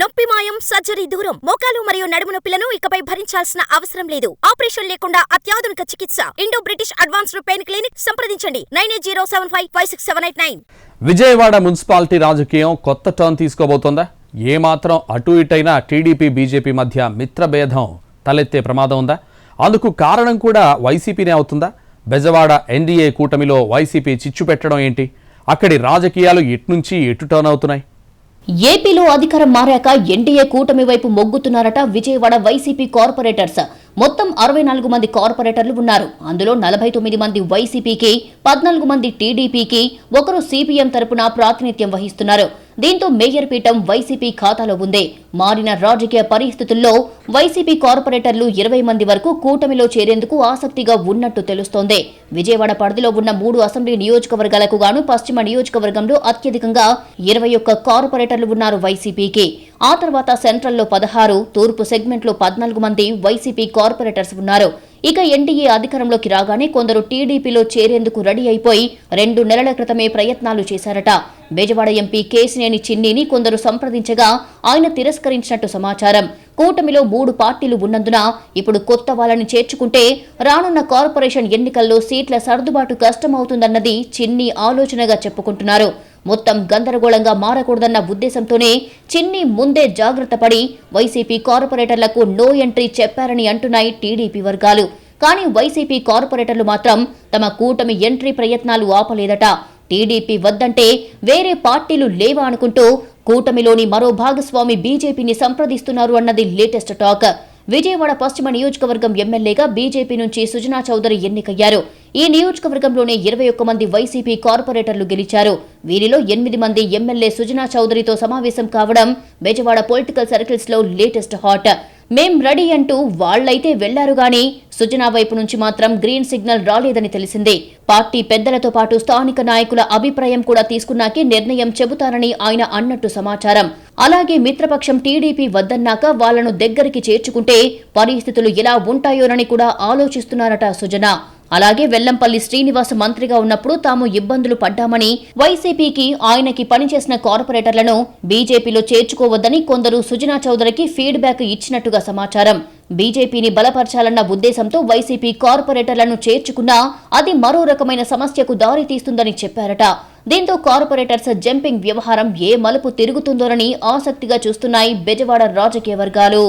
నొప్పి మాయం సర్జరీ దూరం. మోకాలు మరియు నడుము నొప్పులను ఇకపై భరించాల్సిన అవసరం లేదు. ఆపరేషన్ లేకుండా అత్యాధునిక చికిత్స. Indo British advanced pain clinic సంప్రదించండి. Nine eight zero seven five five six seven eight nine. Vijayawada municipality రాజకీయం కొత్త టర్న్ తీసుకోబోతోందా? ఏమాత్రం అటు ఇటైనా టీడీపీ బీజేపీ మధ్య మిత్రభేదం తలెత్తే ప్రమాదం ఉందా? అందుకు కారణం కూడా వైసీపీనే అవుతుందా? బెజవాడ ఎన్డీఏ కూటమిలో వైసీపీ చిచ్చు పెట్టడం ఏంటి? అక్కడి రాజకీయాలు ఎట్నుంచి ఎటు టర్న్ అవుతున్నాయి? ఏపీలో అధికారం మారాక ఎన్డీఏ కూటమి వైపు మొగ్గుతున్నారట విజయవాడ వైసీపీ కార్పొరేటర్స్. మొత్తం అరవై నాలుగు మంది కార్పొరేటర్లు ఉన్నారు. అందులో నలభై తొమ్మిది మంది వైసీపీకి పద్నాలుగు మంది టీడీపీకి ఒకరు సిపిఎం తరపున ప్రాతినిధ్యం వహిస్తున్నారు. దీంతో మేయర్ పీఠం వైసీపీ ఖాతాలో ఉంది. మారిన రాజకీయ పరిస్థితుల్లో వైసీపీ కార్పొరేటర్లు ఇరవై మంది వరకు కూటమిలో చేరేందుకు ఆసక్తిగా ఉన్నట్టు తెలుస్తోంది. విజయవాడ పరిధిలో ఉన్న మూడు అసెంబ్లీ నియోజకవర్గాలకు గాను పశ్చిమ నియోజకవర్గంలో అత్యధికంగా ఇరవై ఒక్క కార్పొరేటర్లు ఉన్నారు వైసీపీకి. ఆ తర్వాత సెంట్రల్లో పదహారు తూర్పు సెగ్మెంట్లో పద్నాలుగు మంది వైసీపీ కార్పొరేటర్స్ ఉన్నారు. ఇక ఎన్డీఏ అధికారంలోకి రాగానే కొందరు టీడీపీలో చేరేందుకు రెడీ అయిపోయి రెండు నెలల క్రితమే ప్రయత్నాలు చేశారట. బెజవాడ ఎంపీ కేసినేని చిన్నీని కొందరు సంప్రదించగా ఆయన తిరస్కరించినట్టు సమాచారం. కూటమిలో మూడు పార్టీలు ఉన్నందున ఇప్పుడు కొత్త వాళ్ళని చేర్చుకుంటే రానున్న కార్పొరేషన్ ఎన్నికల్లో సీట్ల సర్దుబాటు కష్టమవుతుందన్నది చిన్ని ఆలోచనగా చెప్పుకుంటున్నారు. మొత్తం గందరగోళంగా మారకూడదన్న ఉద్దేశంతోనే చిన్ని ముందే జాగ్రత్త పడి వైసీపీ కార్పొరేటర్లకు నో ఎంట్రీ చెప్పారని అంటున్నాయి టీడీపీ వర్గాలు. కానీ వైసీపీ కార్పొరేటర్లు మాత్రం తమ కూటమి ఎంట్రీ ప్రయత్నాలు ఆపలేదట. టీడీపీ వద్దంటే వేరే పార్టీలు లేవా అనుకుంటూ కూటమిలోని మరో భాగస్వామి బీజేపీని సంప్రదిస్తున్నారు అన్నది లేటెస్ట్ టాక్. విజయవాడ పశ్చిమ నియోజకవర్గం ఎమ్మెల్యేగా బీజేపీ నుంచి సుజనా చౌదరి ఎన్నికయ్యారు. ఈ నియోజకవర్గంలోనే ఇరవై ఒక్క మంది వైసీపీ కార్పొరేటర్లు గెలిచారు. వీరిలో ఎనిమిది మంది ఎమ్మెల్యే సుజనా చౌదరితో సమావేశం కావడం బెజవాడ పొలిటికల్ సర్కిల్స్లో లేటెస్ట్ హాట్. మేం రెడీ అంటూ వాళ్ళైతే వెళ్ళారు గాని సుజనా వైపు నుంచి మాత్రం గ్రీన్ సిగ్నల్ రాలేదని తెలిసిందే. పార్టీ పెద్దలతో పాటు స్థానిక నాయకుల అభిప్రాయం కూడా తీసుకున్నాకే నిర్ణయం చెబుతారని ఆయన అన్నట్టు సమాచారం. అలాగే మిత్రపక్షం టీడీపీ వద్దన్నాక వాళ్ళను దగ్గరికి చేర్చుకుంటే పరిస్థితులు ఎలా ఉంటాయోనని కూడా ఆలోచిస్తున్నారట సుజనా. అలాగే వెల్లంపల్లి శ్రీనివాస్ మంత్రిగా ఉన్నప్పుడు తాము ఇబ్బందులు పడ్డామని వైసీపీకి ఆయనకి పనిచేసిన కార్పొరేటర్లను బీజేపీలో చేర్చుకోవద్దని కొందరు సుజనా చౌదరికి ఫీడ్బ్యాక్ ఇచ్చినట్టుగా సమాచారం. బీజేపీని బలపరచాలన్న ఉద్దేశంతో వైసీపీ కార్పొరేటర్లను చేర్చుకున్నా అది మరో రకమైన సమస్యకు దారి తీస్తుందని చెప్పారట. దీంతో కార్పొరేటర్స్ జంపింగ్ వ్యవహారం ఏ మలుపు తిరుగుతుందోనని ఆసక్తిగా చూస్తున్నాయి బెజవాడ రాజకీయ వర్గాలు.